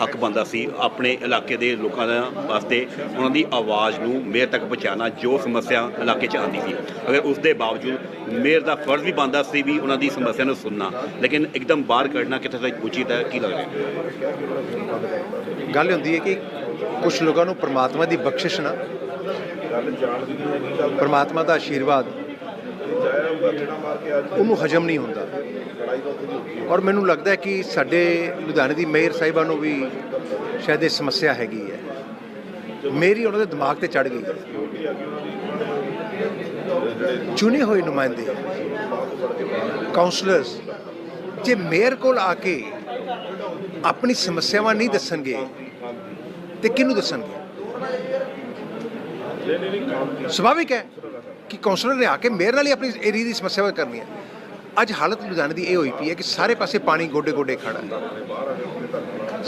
ਹੱਕ ਬੰਦਾ ਸੀ ਆਪਣੇ ਇਲਾਕੇ ਦੇ ਲੋਕਾਂ ਦਾ ਵਾਸਤੇ ਉਹਨਾਂ ਦੀ ਆਵਾਜ਼ ਨੂੰ ਮੇਅਰ ਤੱਕ ਪਹੁੰਚਾਉਣਾ ਜੋ ਸਮੱਸਿਆ ਇਲਾਕੇ 'ਚ ਆਉਂਦੀ ਸੀ। ਅਗਰ ਉਸ ਦੇ ਬਾਵਜੂਦ ਮੇਅਰ ਦਾ ਫਰਜ਼ ਵੀ ਬੰਦਾ ਸੀ ਵੀ ਉਹਨਾਂ ਦੀ ਸਮੱਸਿਆ ਨੂੰ ਸੁਣਨਾ, ਲੇਕਿਨ ਇੱਕਦਮ ਬਾਹਰ ਕੱਢਣਾ ਕਿਤੇ ਤੱਕ ਉਚਿਤ ਹੈ, ਕੀ ਲੱਗਦਾ ਹੈ? ਗੱਲ ਹੁੰਦੀ ਹੈ ਕਿ ਕੁਝ ਲੋਕਾਂ ਨੂੰ ਪਰਮਾਤਮਾ ਦੀ ਬਖਸ਼ਿਸ਼ ਨਾ, ਪਰਮਾਤਮਾ ਦਾ ਆਸ਼ੀਰਵਾਦ ਉਹਨੂੰ ਹਜਮ ਨਹੀਂ ਹੁੰਦਾ। ਔਰ ਮੈਨੂੰ ਲੱਗਦਾ ਹੈ ਕਿ ਸਾਡੇ ਲੁਧਿਆਣੇ ਦੀ ਮੇਅਰ ਸਾਹਿਬਾ ਨੂੰ ਵੀ ਸ਼ਾਇਦ ਇਹ ਸਮੱਸਿਆ ਹੈਗੀ ਹੈ। ਮੇਰੀ ਉਹਨਾਂ ਦੇ ਦਿਮਾਗ ਤੇ ਚੜ ਗਈ। ਹੈ ਚੁਣੇ ਹੋਏ ਨੁਮਾਇੰਦੇ ਕਾਉਂਸਲਰਸ ਜੇ ਮੇਅਰ ਕੋਲ ਆ ਕੇ ਆਪਣੀ ਸਮੱਸਿਆਵਾਂ ਨਹੀਂ ਦੱਸਣਗੇ, ਤੇ ਕਿਹਨੂੰ ਦੱਸਣਗੇ? ਸੁਭਾਵਿਕ ਹੈ। ਕਿ ਕਾਉਂਸਲਰ ਨੇ ਆ ਕੇ ਮੇਰੇ ਨਾਲ ਹੀ ਆਪਣੀ ਏਰੀਆ ਦੀ ਸਮੱਸਿਆਵਾਂ ਕਰਨੀਆਂ ਅੱਜ ਹਾਲਤ ਲੁਧਿਆਣੇ ਦੀ ਇਹ ਹੋਈ ਪਈ ਹੈ ਕਿ ਸਾਰੇ ਪਾਸੇ ਪਾਣੀ ਗੋਡੇ ਗੋਡੇ ਖੜਾ ਹੈ।